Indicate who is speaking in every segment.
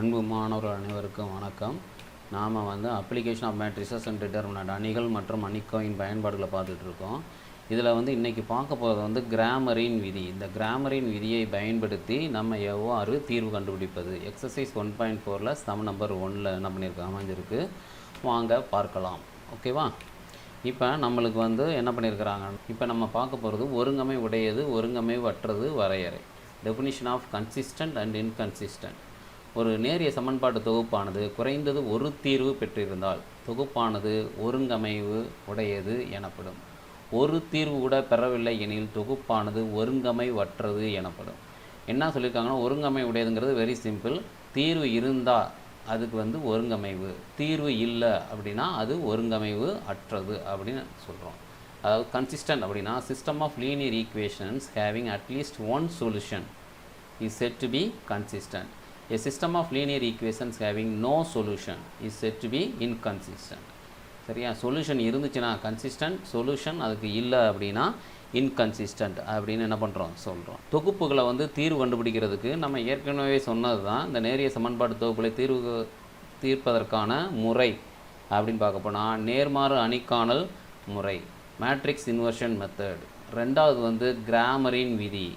Speaker 1: அன்பு மாணவர்கள் அனைவருக்கும் வணக்கம். நாம் வந்து application of matrices and determinant அணிகள் மற்றும் அணிக்கோயின் பயன்பாடுகளை பார்த்துட்டு இருக்கோம். இதில் வந்து இன்றைக்கி பார்க்க போகிறது வந்து கிராமரின் விதி. இந்த கிராமரின் விதியை பயன்படுத்தி நம்ம எவ்வாறு தீர்வு கண்டுபிடிப்பது? எக்ஸசைஸ் ஒன் பாயிண்ட் ஃபோரில் சம் நம்பர் ஒனில் என்ன பண்ணியிருக்கு அமைஞ்சிருக்கு. வாங்க பார்க்கலாம். ஓகேவா இப்போ நம்மளுக்கு வந்து என்ன பண்ணியிருக்கிறாங்க? இப்போ நம்ம பார்க்க போகிறது ஒருங்கமை உடையது ஒருங்கமை வற்றது வரையறை. Definition of consistent and inconsistent ஒரு நேரிய சமன்பாட்டு தொகுப்பானது குறைந்தது ஒரு தீர்வு பெற்றிருந்தால் தொகுப்பானது ஒருங்கமைவு உடையது எனப்படும். ஒரு தீர்வு கூட பெறவில்லை எனில் தொகுப்பானது ஒருங்கமைவற்றது எனப்படும். என்ன சொல்லியிருக்காங்கன்னா ஒருங்கமை உடையதுங்கிறது வெரி சிம்பிள் தீர்வு இருந்தால் அதுக்கு வந்து ஒருங்கமைவு. தீர்வு இல்லை அப்படின்னா அது ஒருங்கமைவு அற்றது அப்படின்னு சொல்கிறோம் அதாவது கன்சிஸ்டன்ட் அப்படின்னா system of linear equations having at least one solution is set to be consistent A system of linear equations having no solution is said to be inconsistent. சரியா? சொல்யூஷன் இருந்துச்சுன்னா கன்சிஸ்டன்ட் சொல்யூஷன் அதுக்கு இல்லை அப்படின்னா inconsistent அப்படின்னு என்ன பண்ணுறோம் சொல்கிறோம் தொகுப்புகளை வந்து தீர்வு கண்டுபிடிக்கிறதுக்கு நம்ம ஏற்கனவே சொன்னது தான் இந்த நேரிய சமன்பாடு தொகுப்புகளை தீர்வு தீர்ப்பதற்கான முறை அப்படின்னு பார்க்க போனால் நேர்மாறு அணிக்காணல் முறை மேட்ரிக்ஸ் இன்வர்ஷன் மெத்தட் ரெண்டாவது வந்து கிராமரின் விதி.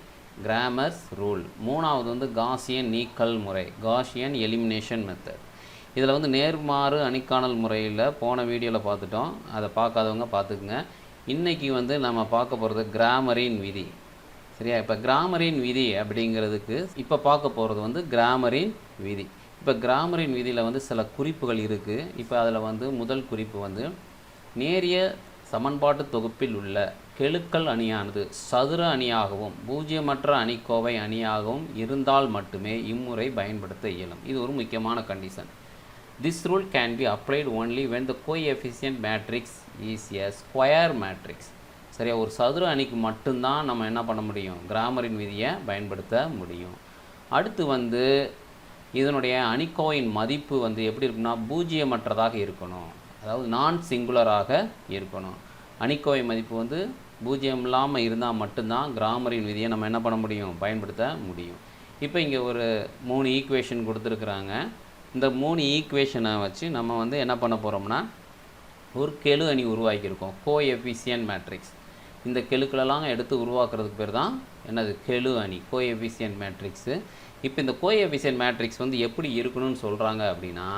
Speaker 1: கிராமர்ஸ் ரூல் மூணாவது வந்து காசியன் நீக்கல் முறை. காசியன் எலிமினேஷன் மெத்தட் இதில் வந்து நேர்மாறு அணிக்காணல் முறையில் போன வீடியோவில் பார்த்துட்டோம். அதை பார்க்காதவங்க பார்த்துக்குங்க. இன்றைக்கி வந்து நம்ம பார்க்க போகிறது கிராமரின் விதி. சரியா? இப்போ கிராமரின் விதி அப்படிங்கிறதுக்கு இப்போ பார்க்க போகிறது வந்து கிராமரின் விதி. இப்போ கிராமரின் விதியில் வந்து சில குறிப்புகள் இருக்குது இப்போ அதில் வந்து முதல் குறிப்பு வந்து நேரிய சமன்பாட்டு தொகுப்பில் உள்ள கெழுக்கள் அணியானது சதுர அணியாகவும் பூஜ்ஜியமற்ற அணிக்கோவை அணியாகவும் இருந்தால் மட்டுமே இம்முறை பயன்படுத்த இயலும். இது ஒரு முக்கியமான condition this rule can be applied only when the coefficient matrix is a square matrix சரியா? ஒரு சதுர அணிக்கு மட்டும்தான் நம்ம என்ன பண்ண முடியும்? கிராமரின் விதியை பயன்படுத்த முடியும். அடுத்து வந்து இதனுடைய அணிக்கோவையின் மதிப்பு வந்து எப்படி இருக்குன்னா பூஜ்ஜியமற்றதாக இருக்கணும். அதாவது நான் சிங்குலராக இருக்கணும். அணிக்கோவை மதிப்பு வந்து பூஜ்ஜியம் இல்லாமல் இருந்தால் மட்டும்தான் கிராமரின் விதியை நம்ம என்ன பண்ண முடியும்? பயன்படுத்த முடியும். இப்போ இங்கே ஒரு மூணு ஈக்குவேஷன் கொடுத்துருக்குறாங்க. இந்த மூணு ஈக்குவேஷனை வச்சு நம்ம வந்து என்ன பண்ண போகிறோம்னா ஒரு கெழு அணி உருவாக்கியிருக்கோம். கோ எஃபிசியன் மேட்ரிக்ஸ் இந்த கெழுக்களெல்லாம் எடுத்து உருவாக்குறதுக்கு பேர் தான் என்னது? கெழு அணி கோ எஃபிசியன் மேட்ரிக்ஸு இப்போ இந்த கோ எஃபிசியன் மேட்ரிக்ஸ் வந்து எப்படி இருக்கணும்னு சொல்கிறாங்க அப்படின்னா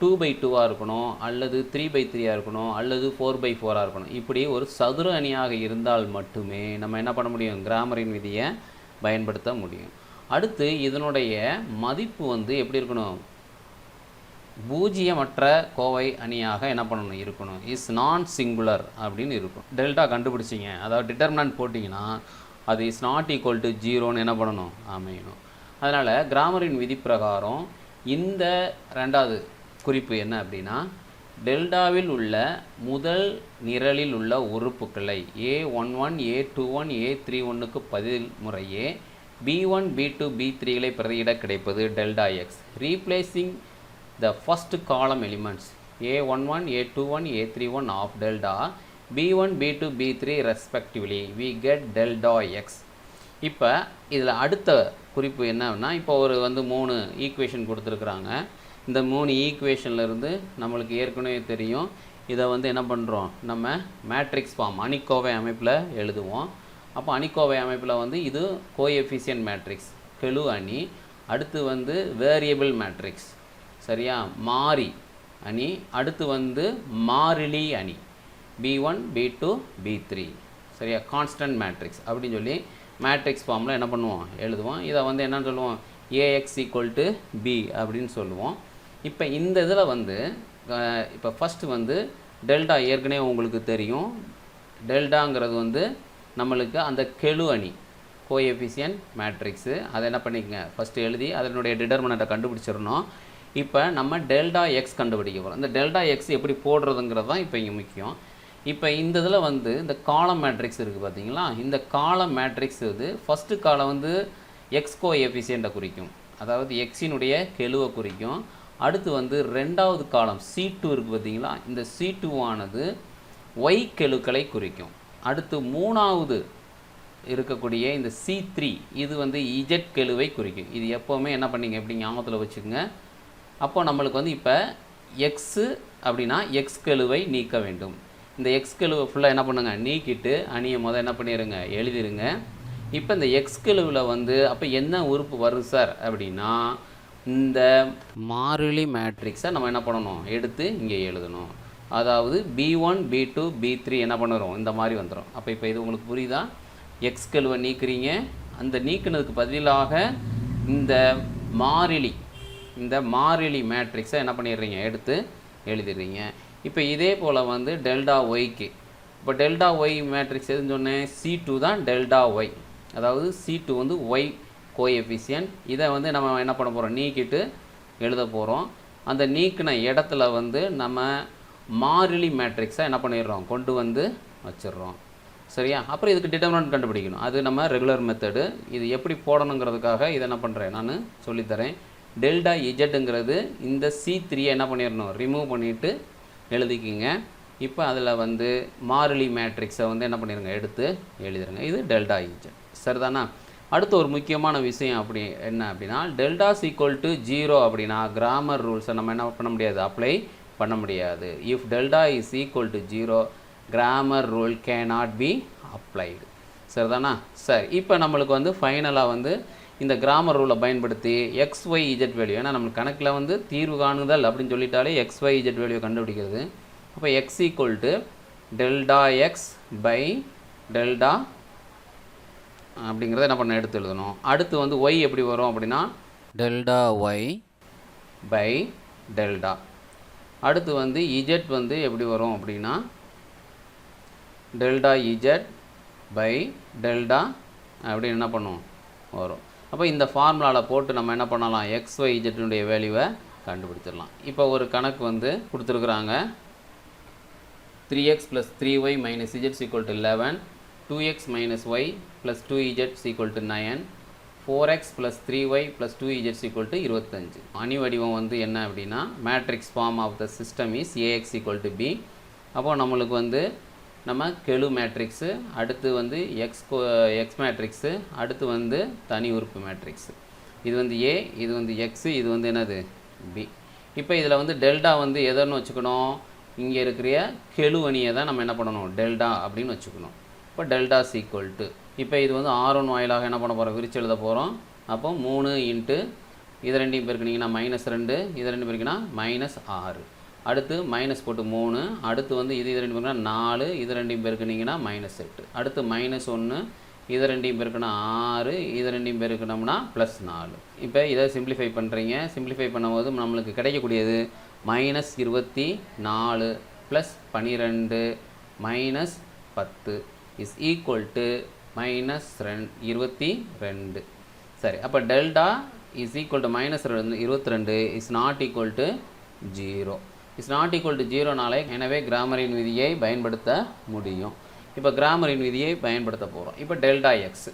Speaker 1: டூ பை டூவாக இருக்கணும் அல்லது த்ரீ பை த்ரீயாக இருக்கணும் அல்லது ஃபோர் பை ஃபோராக இருக்கணும். இப்படி ஒரு சதுர அணியாக இருந்தால் மட்டுமே நம்ம என்ன பண்ண முடியும்? கிராமரின் விதியை பயன்படுத்த முடியும். அடுத்து இதனுடைய மதிப்பு வந்து எப்படி இருக்கணும்? பூஜ்ஜியமற்ற கோவை அணியாக என்ன பண்ணணும்? இருக்கணும். இஸ் நான் சிங்குலர் அப்படின்னு இருக்கும். டெல்டா கண்டுபிடிச்சிங்க. அதாவது டிட்டர்மினன்ட் போட்டிங்கன்னா அது இஸ் நாட் ஈக்குவல் டு ஜீரோன்னு என்ன பண்ணணும்? அமையணும். அதனால் கிராமரின் விதி பிரகாரம் இந்த ரெண்டாவது குறிப்பு என்ன அப்படின்னா டெல்டாவில் உள்ள முதல் நிரலில் உள்ள உறுப்புக்களை A one one A two one A three ஒன்னுக்கு பதில் முறையே B one B two B த்ரீகளை பிரதியிட கிடைப்பது delta X replacing the first column elements A one one A two one A three one of delta B one B two B three respectively we get delta X இப்போ இதில் அடுத்த குறிப்பு என்னன்னா இப்போ ஒரு வந்து மூணு ஈக்குவேஷன் கொடுத்துருக்குறாங்க. இந்த மூணு ஈக்குவேஷன்லேருந்து நம்மளுக்கு ஏற்கனவே தெரியும். இதை வந்து என்ன பண்ணுறோம் நம்ம மேட்ரிக்ஸ் ஃபார்ம் அணிக்கோவை அமைப்பில் எழுதுவோம். அப்போ அணிக்கோவை அமைப்பில் வந்து இது கோஎஃபிஷியன்ட் மேட்ரிக்ஸ் கெழு அணி. அடுத்து வந்து வேரியபிள் மேட்ரிக்ஸ் சரியா? மாறி அணி. அடுத்து வந்து மாறிலி அணி. B one B two B three சரியா? கான்ஸ்டன்ட் மேட்ரிக்ஸ் அப்படின்னு சொல்லி மேட்ரிக்ஸ் ஃபார்மில் என்ன பண்ணுவோம்? எழுதுவோம். இதை வந்து என்னென்னு சொல்லுவோம்? ஏஎக்ஸ் ஈக்குவல் டு பி அப்படின்னு சொல்லுவோம். இப்போ இந்த இதில் வந்து இப்போ ஃபஸ்ட்டு வந்து டெல்டா ஏற்கனவே உங்களுக்கு தெரியும். டெல்டாங்கிறது வந்து நம்மளுக்கு அந்த கெழு அணி கோஎஃபிஷியன் மேட்ரிக்ஸு அதை என்ன பண்ணிக்கங்க? ஃபஸ்ட்டு எழுதி அதனுடைய டிட்டர்மினண்ட்டை கண்டுபிடிச்சிடணும். இப்போ நம்ம டெல்டா எக்ஸ் கண்டுபிடிக்க போகிறோம் இந்த டெல்டா எக்ஸ் எப்படி போடுறதுங்கிறது தான் இப்போ இங்கே முக்கியம். இப்போ இந்த இதில் வந்து இந்த காலம் மேட்ரிக்ஸ் இருக்குது பார்த்தீங்களா இந்த காலம் மேட்ரிக்ஸ் இது ஃபஸ்ட்டு காலம் வந்து எக்ஸ் கோ எஃபிஷியண்ட்டை குறிக்கும். அதாவது எக்ஸினுடைய கெழுவை குறிக்கும். அடுத்து வந்து ரெண்டாவது காலம் சி டூ இருக்குது பார்த்தீங்களா? இந்த சி ஆனது ஒய் கெழுக்களை குறிக்கும். அடுத்து மூணாவது இருக்கக்கூடிய இந்த சி த்ரீ இது வந்து இஜெட் கெழுவை குறிக்கும். இது எப்போவுமே என்ன பண்ணீங்க? எப்படி ஞாபகத்தில் வச்சுக்கோங்க. அப்போ நம்மளுக்கு வந்து இப்போ எக்ஸு அப்படின்னா எக்ஸ் கெழுவை நீக்க வேண்டும். இந்த எக்ஸ் கெழுவை ஃபுல்லாக என்ன பண்ணுங்க? நீக்கிட்டு அணியை மொதல் என்ன பண்ணிடுங்க எழுதிருங்க. இப்போ இந்த எக்ஸ் கெழுவில் வந்து அப்போ என்ன உறுப்பு வரும் சார் அப்படின்னா இந்த மாறிலி மேட்ரிக்ஸை நம்ம என்ன பண்ணணும்? எடுத்து இங்கே எழுதணும். அதாவது B one B two B three என்ன பண்ணுறோம்? இந்த மாதிரி வந்துடும். அப்போ இப்போ இது உங்களுக்கு புரியுதா? எக்ஸ் கெழுவை நீக்குறீங்க. அந்த நீக்குனதுக்கு பதிலாக இந்த மாறிலி இந்த மாறிலி மேட்ரிக்ஸை என்ன பண்ணிடுறீங்க? எடுத்து எழுதிடுறீங்க. இப்போ இதே போல் வந்து டெல்டா ஒய்க்கு இப்போ டெல்டா ஒய் மேட்ரிக்ஸ் எதுன்னு சொன்னேன்? சி டூ தான் டெல்டா ஒய் அதாவது சி டூ வந்து ஒய் கோஎஃபிஷியன்ட் இதை வந்து நம்ம என்ன பண்ண போகிறோம் நீக்கிட்டு எழுத போகிறோம் அந்த நீக்கின இடத்துல வந்து நம்ம மாறிலி மேட்ரிக்ஸை என்ன பண்ணிடுறோம்? கொண்டு வந்து வச்சிடுறோம். சரியா? அப்புறம் இதுக்கு டிட்டர்மினன்ட் கண்டுபிடிக்கணும். அது நம்ம ரெகுலர் மெத்தடு இது எப்படி போடணுங்கிறதுக்காக இதை என்ன பண்ணுறேன் நான் சொல்லித்தரேன். டெல்டா இஜெட்டுங்கிறது இந்த சி த்ரீயை என்ன பண்ணிடணும்? ரிமூவ் பண்ணிவிட்டு எழுதிக்கிங்க. இப்போ அதில் வந்து மாறிலி மேட்ரிக்ஸை வந்து என்ன பண்ணிடுங்க? எடுத்து எழுதிடுங்க. இது டெல்டா இஜெட் சரிதானா? அடுத்து ஒரு முக்கியமான விஷயம் அப்படி என்ன அப்படின்னா டெல்டா ஈக்குவல் டு ஜீரோ அப்படின்னா கிராமர் ரூல்ஸை நம்ம என்ன பண்ண முடியாது? அப்ளை பண்ண முடியாது. If delta is equal to zero Cramer rule cannot be applied சரிதானா? சரி இப்போ நம்மளுக்கு வந்து ஃபைனலாக வந்து இந்த கிராமர் ரூலை பயன்படுத்தி எக்ஸ் ஒய் இஜெட் வேல்யூ ஏன்னா நம்ம கணக்கில் வந்து தீர்வு காணுதல் அப்படின்னு சொல்லிட்டாலே எக்ஸ் ஒய் இஜெட் வேல்யூ கண்டுபிடிக்கிறது. அப்போ X equal to delta X by delta அப்படிங்கிறத என்ன பண்ண எடுத்து எழுதணும். அடுத்து வந்து ஒய் எப்படி வரும் அப்படின்னா? Delta Y by delta. அடுத்து வந்து இஜெட் வந்து எப்படி வரும் அப்படின்னா? டெல்டா இஜெட் பை டெல்டா அப்படின்னு என்ன பண்ணும்? வரும். அப்போ இந்த ஃபார்முலாவில் போட்டு நம்ம என்ன பண்ணலாம்? எக்ஸ் ஒய் இஜெட்டினுடைய வேல்யூவை கண்டுபிடிச்சிடலாம். இப்போ ஒரு கணக்கு வந்து கொடுத்துருக்குறாங்க. Three X plus three Y minus Z equal to eleven two X minus Y plus two Z equal to nine four X plus three Y plus two இஜெட்ஸ் equal to இருபத்தஞ்சு. அணி வடிவம் வந்து என்ன அப்படின்னா matrix form of the system is A X equal to B அப்போ நம்மளுக்கு வந்து நம்ம கெழு மேட்ரிக்ஸு அடுத்து வந்து எக்ஸ் எக்ஸ் மேட்ரிக்ஸு அடுத்து வந்து தனி உறுப்பு மேட்ரிக்ஸு இது வந்து ஏ இது வந்து எக்ஸு இது வந்து என்னது? பி இப்போ இதில் வந்து டெல்டா வந்து எதன்னு வச்சுக்கணும். இங்கே இருக்கிற கெழு அணியை தான் நம்ம என்ன பண்ணணும்? டெல்டா அப்படின்னு வச்சுக்கணும். இப்போ டெல்டா சீக்குவல் டு இப்போ இது வந்து ஆர் ஒன் வாயிலாக என்ன பண்ண போகிறோம் விரிச்சு எழுத போகிறோம் அப்போ மூணு இன்ட்டு இது ரெண்டையும் பெருக்கினீங்கன்னா மைனஸ் ரெண்டு இது ரெண்டு பெருக்கினா மைனஸ் ஆறு. அடுத்து மைனஸ் போட்டு மூணு அடுத்து வந்து இது இது ரெண்டு பெருக்கினா நாலு இது ரெண்டையும் பெருக்குனீங்கன்னா மைனஸ் எட்டு. அடுத்து மைனஸ் ஒன்று இது ரெண்டையும் பெருக்கினா ஆறு இது ரெண்டையும் பெருக்கணும்னா ப்ளஸ் நாலு. இப்போ இதை சிம்பிளிஃபை பண்ணுறீங்க சிம்பிளிஃபை பண்ணும்போது நம்மளுக்கு கிடைக்கக்கூடியது மைனஸ் இருபத்தி நாலு ப்ளஸ் பன்னிரெண்டு மைனஸ் பத்து. இஸ் ஈக்குவல் டு மைனஸ் ரெண் இருபத்தி ரெண்டு. சரி அப்போ delta is equal to minus ரெண்டு இருபத்தி ரெண்டு is not equal to zero is not equal to ஜீரோனாலே எனவே கிராமரின் விதியை பயன்படுத்த முடியும். இப்போ கிராமரின் விதியை பயன்படுத்த போகிறோம் இப்போ டெல்டா எக்ஸ்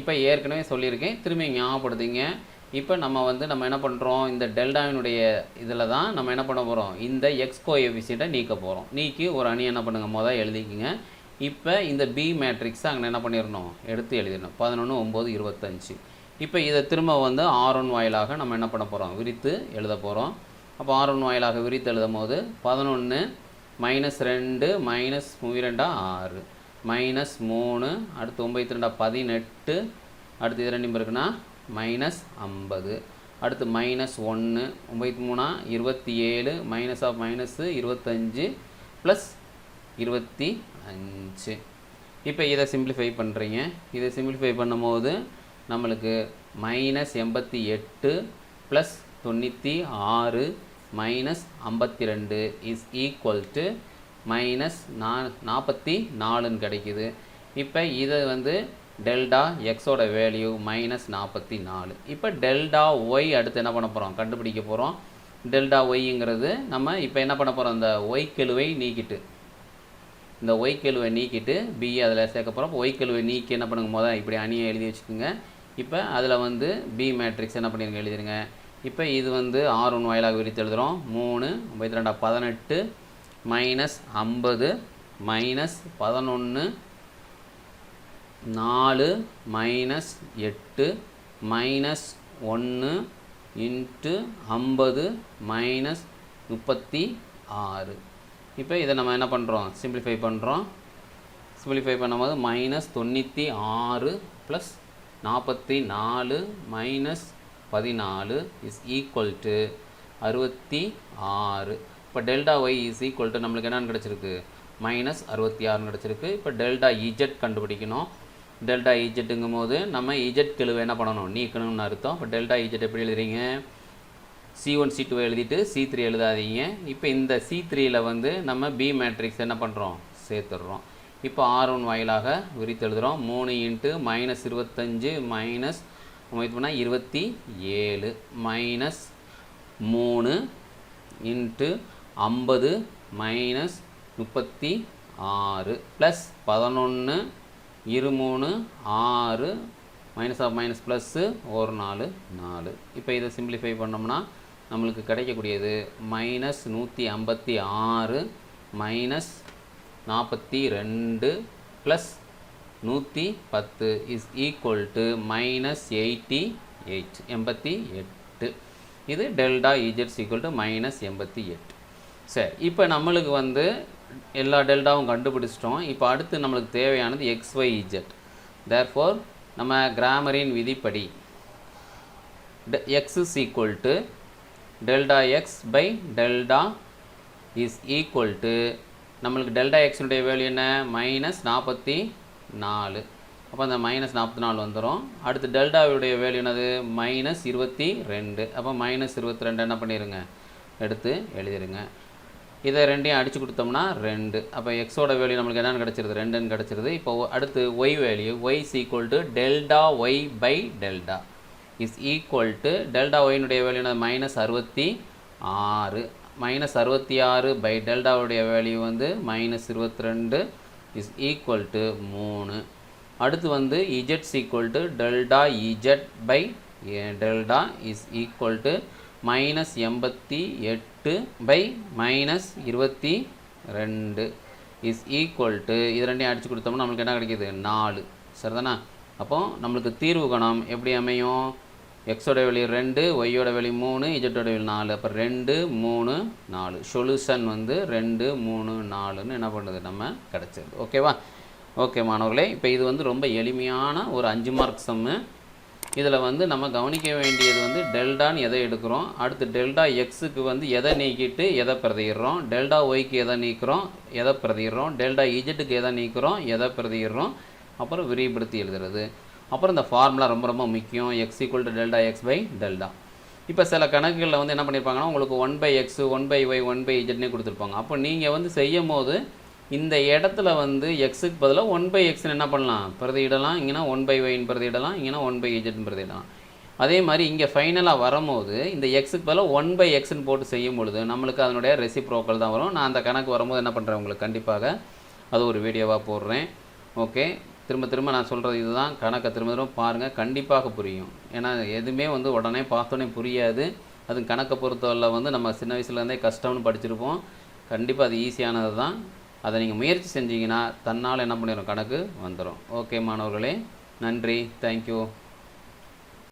Speaker 1: இப்போ ஏற்கனவே சொல்லியிருக்கேன். திரும்பி ஞாபகப்படுத்திங்க. இப்போ நம்ம வந்து நம்ம என்ன பண்ணுறோம் இந்த டெல்டாவினுடைய இதில் தான் நம்ம என்ன பண்ண போகிறோம் இந்த எக்ஸ் கோஎஃபிஷியண்ட்டை நீக்க போகிறோம் நீக்கி ஒரு அணி என்ன பண்ணுங்க? மொதல் எழுதிக்கிங்க. இப்போ இந்த பி மேட்ரிக்ஸை அங்கே என்ன பண்ணிடணும் எடுத்து எழுதிடணும் பதினொன்று ஒம்பது இருபத்தஞ்சி. இப்போ இதை திரும்ப வந்து ஆர் ஒன் வாயிலாக நம்ம என்ன பண்ண போகிறோம் விரித்து எழுத போகிறோம் அப்போ ஆர் ஒன் வாயிலாக விரித்து எழுதும் போது பதினொன்று மைனஸ் ரெண்டு மைனஸ் இரண்டா ஆறு. மைனஸ் மூணு அடுத்து ஒம்பத்தி ரெண்டா பதினெட்டு. அடுத்து இது ரெண்டும் இருக்குன்னா மைனஸ் ஐம்பது. அடுத்து மைனஸ் ஒன்று ஒம்பத்தி மூணா இருபத்தி ஏழு. மைனஸ் ஆஃப் மைனஸு இருபத்தஞ்சு ப்ளஸ் இருபத்தி அஞ்சு. இப்போ இதை சிம்பிளிஃபை பண்ணுறீங்க இதை சிம்பிளிஃபை பண்ணும்போது நம்மளுக்கு மைனஸ் எண்பத்தி எட்டு ப்ளஸ் தொண்ணூற்றி ஆறு மைனஸ் ஐம்பத்தி ரெண்டு இஸ் ஈக்குவல் டு மைனஸ் நா நாற்பத்தி நாலுன்னு கிடைக்குது. இப்போ இதை வந்து டெல்டா எக்ஸோட வேல்யூ மைனஸ் நாற்பத்தி நாலு. இப்போ டெல்டா ஒய் அடுத்து என்ன பண்ண போகிறோம் கண்டுபிடிக்க போகிறோம் டெல்டா ஒய்ங்கிறது நம்ம இப்போ என்ன பண்ண போகிறோம் இந்த ஒய் கெழுவை நீக்கிட்டு இந்த ஒய் கெழுவை நீக்கிட்டு பி அதில் சேர்க்க போகிறோம் ஒய் கெழுவை நீக்கி என்ன பண்ணுங்க? மொதல் இப்படி அணியை எழுதி வச்சுக்கோங்க. இப்போ அதில் வந்து பி மேட்ரிக்ஸ் என்ன பண்ணிருங்க? எழுதிருங்க. இப்போ இது வந்து ஆர் ஒன் வாயிலாக விரித்து எழுதுகிறோம் மூணு ஐம்பத்தி ரெண்டா பதினெட்டு மைனஸ் ஐம்பது மைனஸ் பதினொன்று நாலு மைனஸ் எட்டு மைனஸ் ஒன்று இன்ட்டு ஐம்பது மைனஸ் முப்பத்தி ஆறு. இப்போ இதை நம்ம என்ன பண்ணுறோம்? சிம்பிளிஃபை பண்ணுறோம். சிம்பிளிஃபை பண்ணும்போது மைனஸ் தொண்ணூற்றி ஆறு ப்ளஸ் நாற்பத்தி நாலு மைனஸ் பதினாலு இஸ் ஈக்குவல் டு அறுபத்தி ஆறு. இப்போ delta Y is equal to நம்மளுக்கு என்னென்னு கிடச்சிருக்கு? மைனஸ் அறுபத்தி ஆறுன்னு கிடச்சிருக்கு. இப்போ டெல்டா இஜெட் கண்டுபிடிக்கணும். டெல்டா இஜெட்டுங்கும் போது நம்ம இஜெட் கெழுவை என்ன பண்ணணும்? நீக்கணும்னு அர்த்தம். இப்போ டெல்டா இஜெட் எப்படி எழுதுறீங்க? சி ஒன் சி டூ எழுதிட்டு சி த்ரீ எழுதாதீங்க. இப்போ இந்த சி த்ரீயில் வந்து நம்ம பி மேட்ரிக்ஸ் என்ன பண்ணுறோம் சேர்த்துடுறோம். இப்போ ஆர் ஒன் வாயிலாக விரித்து எழுதுகிறோம் மூணு இன்ட்டு மைனஸ் இருபத்தஞ்சு மைனஸ் நம்ம இது பண்ணால் இருபத்தி ஏழு மைனஸ் மூணு இன்ட்டு ஐம்பது மைனஸ் முப்பத்தி ஆறு ப்ளஸ் பதினொன்று இரு மூணு ஆறு மைனஸ் ஆஃப் மைனஸ் ப்ளஸ்ஸு ஒரு நாலு நாலு. இப்போ இதை சிம்பிளிஃபை பண்ணோம்னா நம்மளுக்கு கிடைக்கக்கூடியது மைனஸ் நூற்றி ஐம்பத்தி ஆறு மைனஸ் நாற்பத்தி ரெண்டு ப்ளஸ் நூற்றி பத்து is equal to minus eighty eight எண்பத்தி எட்டு. இது டெல்டா இஜெட்ஸ் ஈக்குவல் டு மைனஸ் எண்பத்தி எட்டு. சரி இப்போ நம்மளுக்கு வந்து எல்லா டெல்டாவும் கண்டுபிடிச்சிட்டோம். இப்போ அடுத்து நம்மளுக்கு தேவையானது எக்ஸ் ஒய் இஜெட் தேர்ஃபோர் நம்ம கிராமரின் விதிப்படி X is equal to delta X by delta is equal to நம்மளுக்கு டெல்டா எக்ஸினுடைய வேல்யூ என்ன? மைனஸ் நாற்பத்தி நாலு. அப்போ அந்த மைனஸ் நாற்பத்தி நாலு வந்துடும் அடுத்து டெல்டாவுடைய வேல்யூ என்னது? மைனஸ் இருபத்தி ரெண்டு. அப்போ மைனஸ் இருபத்தி ரெண்டு என்ன பண்ணிடுங்க எடுத்து எழுதிடுங்க இதை ரெண்டையும் அடித்து கொடுத்தோம்னா ரெண்டு. அப்போ எக்ஸோட வேல்யூ நம்மளுக்கு என்னென்னு கிடச்சிருது? ரெண்டுன்னு கிடச்சிருது. இப்போ அடுத்து Y value Y is equal to delta Y by delta. Is equal to delta ஒயினுடைய value என்ன மைனஸ் அறுபத்தி ஆறு. மைனஸ் அறுபத்தி ஆறு பை டெல்டாவுடைய வேல்யூ வந்து மைனஸ் இருபத்தி ரெண்டு இஸ் ஈக்குவல் டு மூணு. அடுத்து வந்து இஜெட்ஸ் equal to delta Z by delta is equal to minus எண்பத்தி எட்டு பை மைனஸ் இருபத்தி ரெண்டு இஸ் ஈக்குவல் டு இது ரெண்டையும் அடித்து கொடுத்தோம்னா நம்மளுக்கு என்ன கிடைக்கிது? நாலு. சரிதானா? அப்போது நம்மளுக்கு தீர்வு கணம். எப்படி அமையும்? எக்ஸோட வெளி ரெண்டு ஒய்யோட வெளி மூணு இஜட்டோட வெளி நாலு. அப்போ ரெண்டு மூணு நாலு. சொல்யூஷன் வந்து ரெண்டு மூணு நாலுன்னு என்ன பண்ணுது? நம்ம கிடச்சிருது. ஓகேவா ஓகே மாணவர்களே இப்போ இது வந்து ரொம்ப எளிமையான ஒரு அஞ்சு மார்க் சம்மு இதில் வந்து நம்ம கவனிக்க வேண்டியது வந்து டெல்டான்னு எதை எடுக்கிறோம்? அடுத்து டெல்டா எக்ஸுக்கு வந்து எதை நீக்கிட்டு எதை பிரதிடுறோம் டெல்டா ஒய்க்கு எதை நீக்கிறோம்? எதை பிரதிடுறோம் டெல்டா இஜெட்டுக்கு எதை நீக்கிறோம்? எதை பிரதிடுறோம் அப்புறம் விரிவுபடுத்தி எழுதுறது. அப்புறம் இந்த ஃபார்முலா ரொம்ப ரொம்ப முக்கியம். X equal to delta X by delta இப்போ சில கணக்குகளில் வந்து என்ன பண்ணியிருப்பாங்கன்னா உங்களுக்கு one by X one by Y one by இஜட்னே கொடுத்துருப்பாங்க. அப்போ நீங்கள் வந்து செய்யும் போது இந்த இடத்துல வந்து எக்ஸுக்கு பதிலாக ஒன் பை எக்ஸ்னு என்ன பண்ணலாம்? பிரதியிடலாம். இங்கன்னா ஒன் பை ஒயின் பிரதியிடலாம். இங்கன்னா ஒன் பை இஜட்னு பிரதியிடலாம். அதே மாதிரி இங்கே ஃபைனலாக வரும்போது இந்த எக்ஸுக்கு பதிலாக ஒன் பை எக்ஸ்ன்னு போட்டு செய்யும் பொழுது நம்மளுக்கு அதனுடைய ரெசிப்ரோக்கல் தான் வரும். நான் அந்த கணக்கு வரும்போது என்ன பண்ணுறேன் உங்களுக்கு? கண்டிப்பாக அது ஒரு வீடியோவாக போடுறேன். ஓகே திரும்ப திரும்ப நான் சொல்கிறது இதுதான். கணக்கை திரும்ப திரும்ப பாருங்கள் கண்டிப்பாக புரியும். ஏன்னா எதுவுமே வந்து உடனே பார்த்தோன்னே புரியாது. அது கணக்கை பொறுத்தவரை வந்து நம்ம சின்ன வயசுலேருந்தே கஷ்டம்னு படிச்சிருப்போம். கண்டிப்பாக அது ஈஸியானது தான். அதை நீங்கள் முயற்சி செஞ்சீங்கன்னா தன்னால் என்ன பண்ணிடும் கணக்கு வந்துடும் ஓகே மாணவர்களே. நன்றி. தேங்க்யூ